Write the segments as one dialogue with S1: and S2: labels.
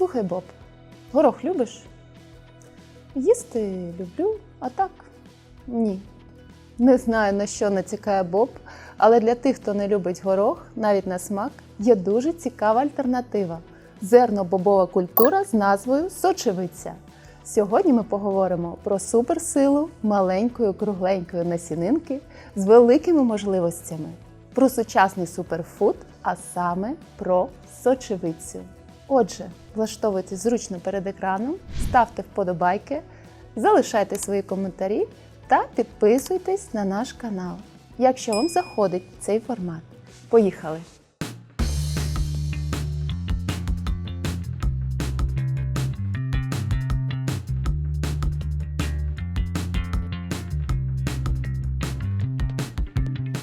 S1: Слухай, Боб, горох любиш? Їсти люблю, а так ні. Не знаю, на що натякає Боб, але для тих, хто не любить горох, навіть на смак, є дуже цікава альтернатива зерно-бобова культура з назвою сочевиця. Сьогодні ми поговоримо про суперсилу маленької кругленької насінинки з великими можливостями, про сучасний суперфуд, а саме про сочевицю. Отже, влаштовуйтесь зручно перед екраном, ставте вподобайки, залишайте свої коментарі та підписуйтесь на наш канал, якщо вам заходить цей формат. Поїхали!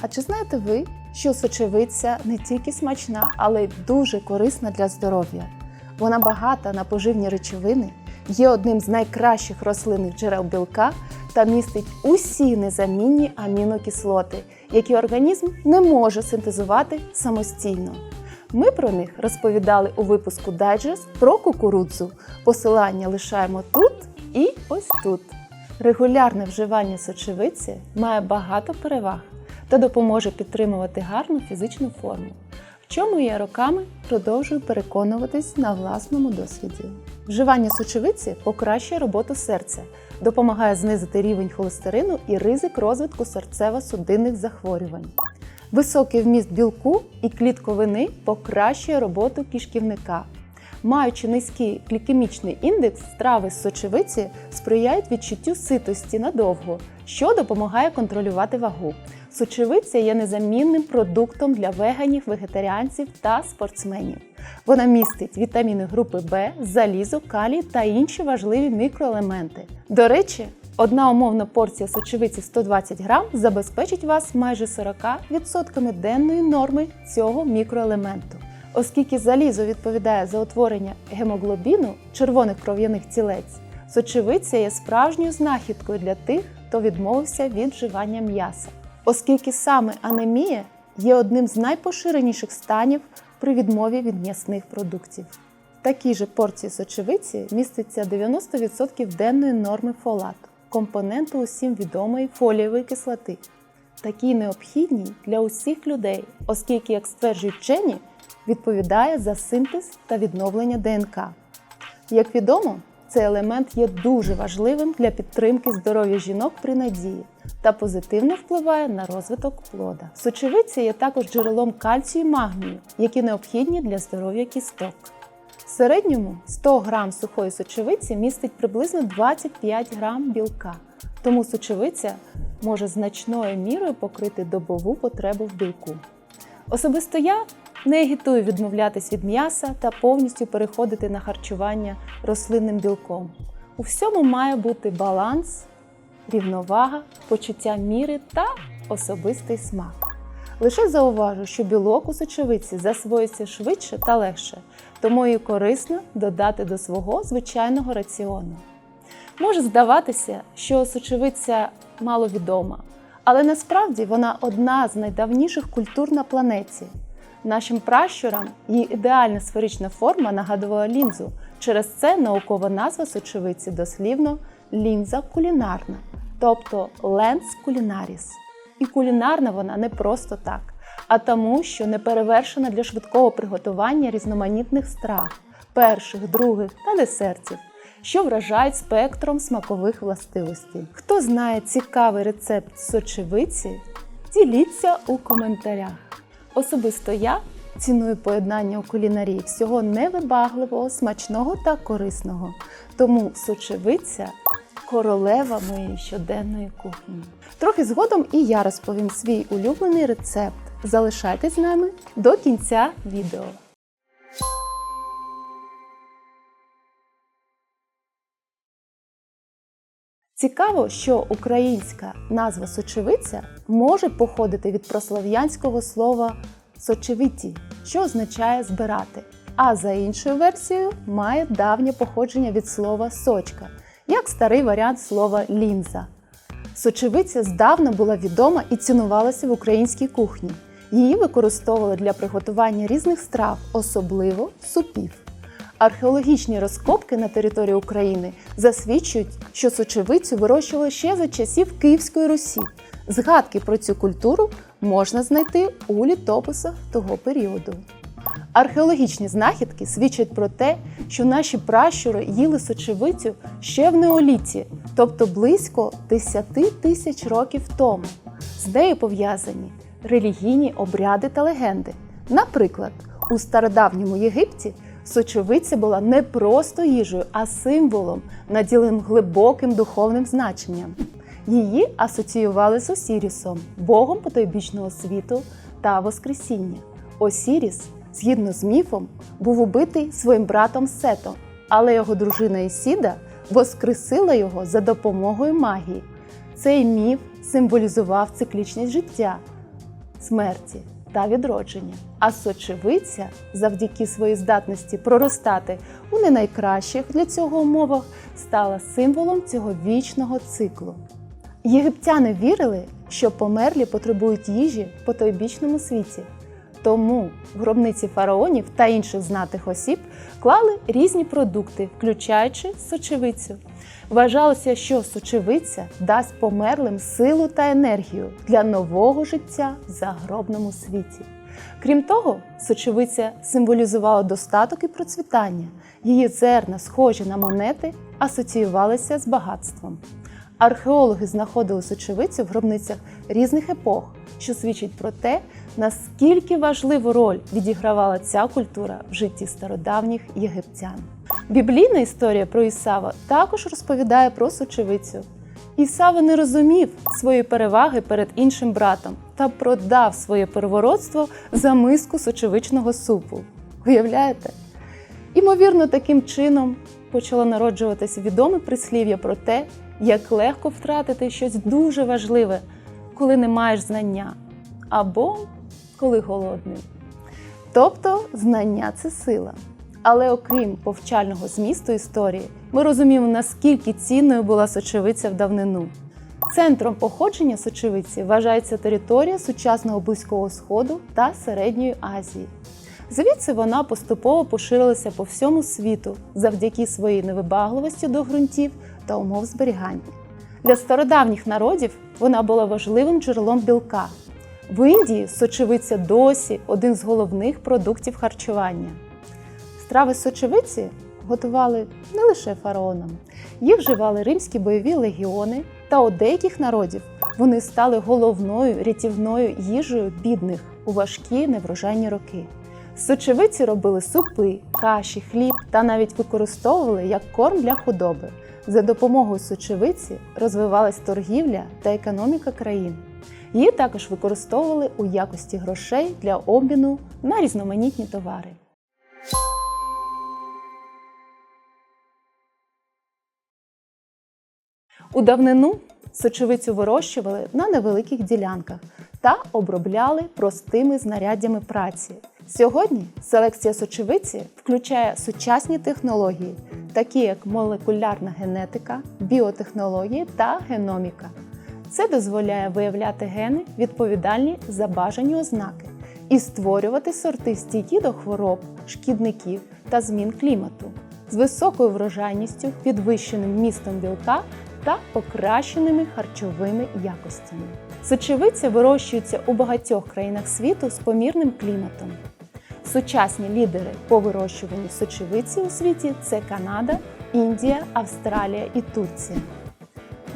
S1: А чи знаєте ви, що сочевиця не тільки смачна, але й дуже корисна для здоров'я? Вона багата на поживні речовини, є одним з найкращих рослинних джерел білка та містить усі незамінні амінокислоти, які організм не може синтезувати самостійно. Ми про них розповідали у випуску Дайджест про кукурудзу. Посилання лишаємо тут і ось тут. Регулярне вживання сочевиці має багато переваг та допоможе підтримувати гарну фізичну форму, чому я роками продовжую переконуватись на власному досвіді. Вживання сочевиці покращує роботу серця, допомагає знизити рівень холестерину і ризик розвитку серцево-судинних захворювань. Високий вміст білку і клітковини покращує роботу кишківника. Маючи низький глікемічний індекс, страви з сочевиці сприяють відчуттю ситості надовго, що допомагає контролювати вагу. Сочевиця є незамінним продуктом для веганів, вегетаріанців та спортсменів. Вона містить вітаміни групи В, залізо, калій та інші важливі мікроелементи. До речі, одна умовна порція сочевиці 120 грам забезпечить вас майже 40% денної норми цього мікроелементу. Оскільки залізо відповідає за утворення гемоглобіну червоних кров'яних цілець, сочевиця є справжньою знахідкою для тих, хто відмовився від вживання м'яса оскільки саме анемія є одним з найпоширеніших станів при відмові від м'ясних продуктів. Такій же порції сочевиці міститься 90% денної норми фолату, компоненту усім відомої фолієвої кислоти, такій необхідній для усіх людей, оскільки, як стверджують вчені, відповідає за синтез та відновлення ДНК. Як відомо, цей елемент є дуже важливим для підтримки здоров'я жінок при надії та позитивно впливає на розвиток плода. Сочевиця є також джерелом кальцію і магнію, які необхідні для здоров'я кісток. В середньому 100 г сухої сочевиці містить приблизно 25 г білка, тому сочевиця може значною мірою покрити добову потребу в білку. Особисто я не агітую відмовлятись від м'яса та повністю переходити на харчування рослинним білком. У всьому має бути баланс, рівновага, почуття міри та особистий смак. Лише зауважу, що білок у сочевиці засвоїться швидше та легше, тому її корисно додати до свого звичайного раціону. Може здаватися, що сочевиця маловідома, але насправді вона одна з найдавніших культур на планеті. Нашим пращурам її ідеальна сферична форма нагадувала лінзу. Через це наукова назва сочевиці дослівно лінза кулінарна, тобто ленс кулінаріс. І кулінарна вона не просто так, а тому, що не перевершена для швидкого приготування різноманітних страв, перших, других та десертів, що вражають спектром смакових властивостей. Хто знає цікавий рецепт сочевиці, діліться у коментарях. Особисто я ціную поєднання у кулінарії всього невибагливого, смачного та корисного. Тому сочевиця королева моєї щоденної кухні. Трохи згодом і я розповім свій улюблений рецепт. Залишайтесь з нами до кінця відео. Цікаво, що українська назва сочевиця може походити від прослов'янського слова сочевиті, що означає збирати. А за іншою версією має давнє походження від слова сочка, як старий варіант слова лінза. Сочевиця здавна була відома і цінувалася в українській кухні. Її використовували для приготування різних страв, особливо супів. Археологічні розкопки на території України засвідчують, що сочевицю вирощували ще за часів Київської Русі. Згадки про цю культуру можна знайти у літописах того періоду. Археологічні знахідки свідчать про те, що наші пращури їли сочевицю ще в неоліті, тобто близько 10 тисяч років тому. З нею пов'язані релігійні обряди та легенди. Наприклад, у стародавньому Єгипті сочевиця була не просто їжею, а символом, наділеним глибоким духовним значенням. Її асоціювали з Осірісом, богом потойбічного світу та Воскресіння. Осіріс, згідно з міфом, був убитий своїм братом Сетом, але його дружина Ісіда воскресила його за допомогою магії. Цей міф символізував циклічність життя, смерті та відродження. А сочевиця, завдяки своїй здатності проростати у не найкращих для цього умовах, стала символом цього вічного циклу. Єгиптяни вірили, що померлі потребують їжі в потойбічному світі. Тому гробниці фараонів та інших знатих осіб клали різні продукти, включаючи сочевицю. Вважалося, що сочевиця дасть померлим силу та енергію для нового життя в загробному світі. Крім того, сочевиця символізувала достаток і процвітання. Її зерна, схожі на монети, асоціювалися з багатством. Археологи знаходили сочевицю в гробницях різних епох, що свідчить про те, наскільки важливу роль відігравала ця культура в житті стародавніх єгиптян. Біблійна історія про Ісава також розповідає про сочевицю. Ісава не розумів своєї переваги перед іншим братом та продав своє первородство за миску сочевичного супу. Уявляєте? Імовірно, таким чином почало народжуватися відоме прислів'я про те, як легко втратити щось дуже важливе, коли не маєш знання, або коли голодний. Тобто знання це сила. Але окрім повчального змісту історії, ми розуміємо, наскільки цінною була сочевиця в давнину. Центром походження сочевиці вважається територія сучасного Близького Сходу та Середньої Азії. Звідси вона поступово поширилася по всьому світу завдяки своїй невибагливості до ґрунтів та умов зберігання. Для стародавніх народів вона була важливим джерелом білка. В Індії сочевиця досі один з головних продуктів харчування. Страви сочевиці готували не лише фараонам, їх вживали римські бойові легіони, та у деяких народів вони стали головною рятівною їжею бідних у важкі неврожайні роки. Сочевиці робили супи, каші, хліб та навіть використовували як корм для худоби. За допомогою сочевиці розвивалась торгівля та економіка країн. Її також використовували у якості грошей для обміну на різноманітні товари. У давнину сочевицю вирощували на невеликих ділянках та обробляли простими знаряддями праці. Сьогодні селекція сочевиці включає сучасні технології, такі як молекулярна генетика, біотехнології та геноміка. Це дозволяє виявляти гени, відповідальні за бажані ознаки, і створювати сорти стійкі до хвороб, шкідників та змін клімату з високою врожайністю, підвищеним містом білка та покращеними харчовими якостями. Сочевиця вирощується у багатьох країнах світу з помірним кліматом. Сучасні лідери по вирощуванню сочевиці у світі це Канада, Індія, Австралія і Турція.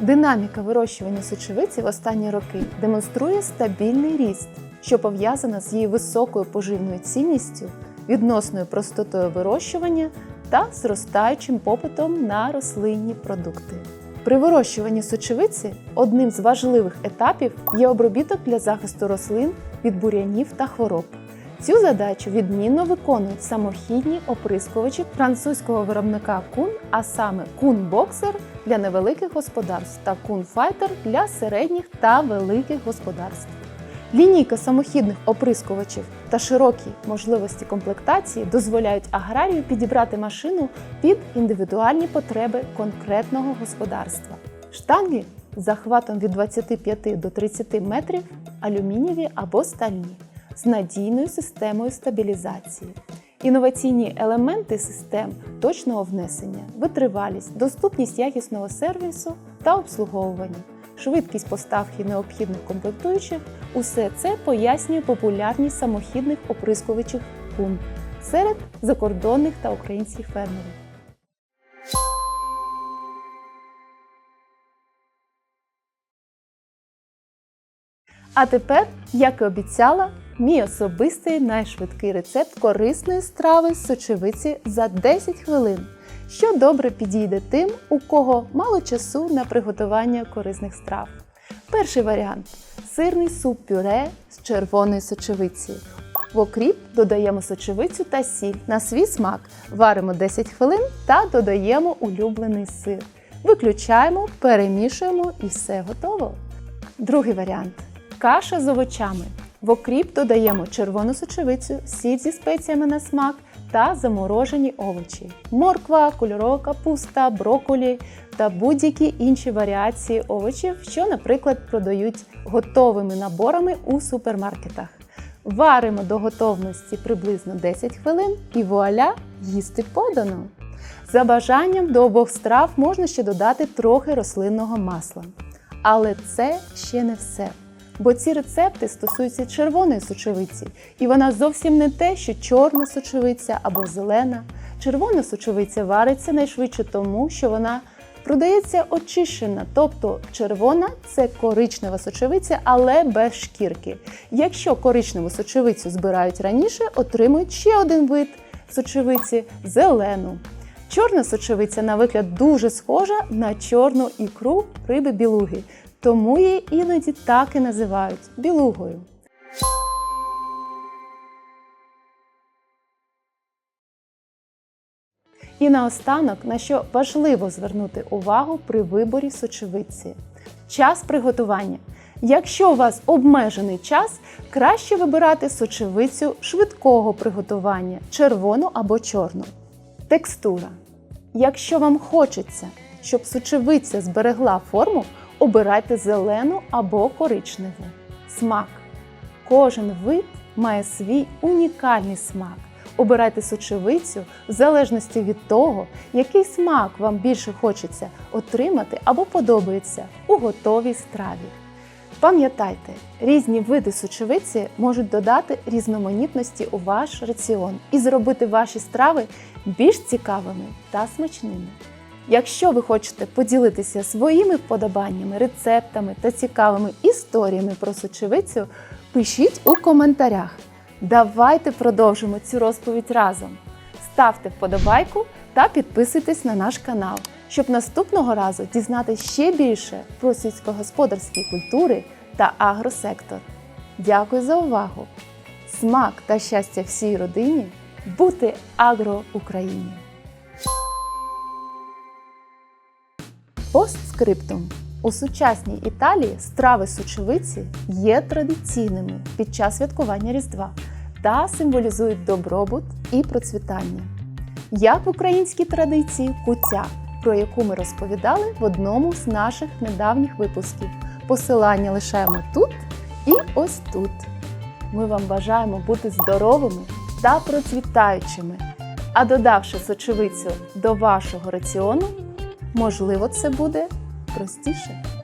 S1: Динаміка вирощування сочевиці в останні роки демонструє стабільний ріст, що пов'язана з її високою поживною цінністю, відносною простотою вирощування та зростаючим попитом на рослинні продукти. При вирощуванні сочевиці одним з важливих етапів є обробіток для захисту рослин від бур'янів та хвороб. Цю задачу відмінно виконують самохідні оприскувачі французького виробника Кун, а саме Кун Боксер для невеликих господарств та Кун Файтер для середніх та великих господарств. Лінійка самохідних оприскувачів та широкі можливості комплектації дозволяють аграрію підібрати машину під індивідуальні потреби конкретного господарства. Штанги з захватом від 25 до 30 метрів алюмінієві або стальні з надійною системою стабілізації. Інноваційні елементи систем точного внесення, витривалість, доступність якісного сервісу та обслуговування, швидкість поставки необхідних комплектуючих усе це пояснює популярність самохідних оприскувачів кум серед закордонних та українських фермерів. А тепер, як і обіцяла, мій особистий найшвидкий рецепт корисної страви з сочевиці за 10 хвилин, що добре підійде тим, у кого мало часу на приготування корисних страв. Перший варіант сирний суп-пюре з червоної сочевиці. В окріп додаємо сочевицю та сіль на свій смак. Варимо 10 хвилин та додаємо улюблений сир. Виключаємо, перемішуємо і все готово. Другий варіант каша з овочами. В окріп додаємо червону сочевицю, сіль зі спеціями на смак та заморожені овочі, морква, кольорова капуста, броколі та будь-які інші варіації овочів, що, наприклад, продають готовими наборами у супермаркетах. Варимо до готовності приблизно 10 хвилин і вуаля їсти подано. За бажанням до обох страв можна ще додати трохи рослинного масла. Але це ще не все. Бо ці рецепти стосуються червоної сочевиці, і вона зовсім не те, що чорна сочевиця або зелена. Червона сочевиця вариться найшвидше тому, що вона продається очищена, тобто червона це коричнева сочевиця, але без шкірки. Якщо коричневу сочевицю збирають раніше, отримують ще один вид сочевиці зелену. Чорна сочевиця на вигляд дуже схожа на чорну ікру риби білуги, тому її іноді так і називають білугою. І наостанок, на що важливо звернути увагу при виборі сочевиці. Час приготування. Якщо у вас обмежений час, краще вибирати сочевицю швидкого приготування червону або чорну. Текстура. Якщо вам хочеться, щоб сочевиця зберегла форму, обирайте зелену або коричневу. Смак. Кожен вид має свій унікальний смак. Обирайте сочевицю в залежності від того, який смак вам більше хочеться отримати або подобається у готовій страві. Пам'ятайте, різні види сочевиці можуть додати різноманітності у ваш раціон і зробити ваші страви більш цікавими та смачними. Якщо ви хочете поділитися своїми вподобаннями, рецептами та цікавими історіями про сочевицю, пишіть у коментарях. Давайте продовжимо цю розповідь разом. Ставте вподобайку та підписуйтесь на наш канал, щоб наступного разу дізнатися ще більше про сільськогосподарські культури та агросектор. Дякую за увагу! Смак та щастя всій родині бути агро Україні! Постскриптум. У сучасній Італії страви сучевиці є традиційними під час святкування Різдва та символізують добробут і процвітання. Як в українській традиції куття, про яку ми розповідали в одному з наших недавніх випусків. Посилання лишаємо тут і ось тут. Ми вам бажаємо бути здоровими та процвітаючими. А додавши сочевицю до вашого раціону, можливо, це буде простіше.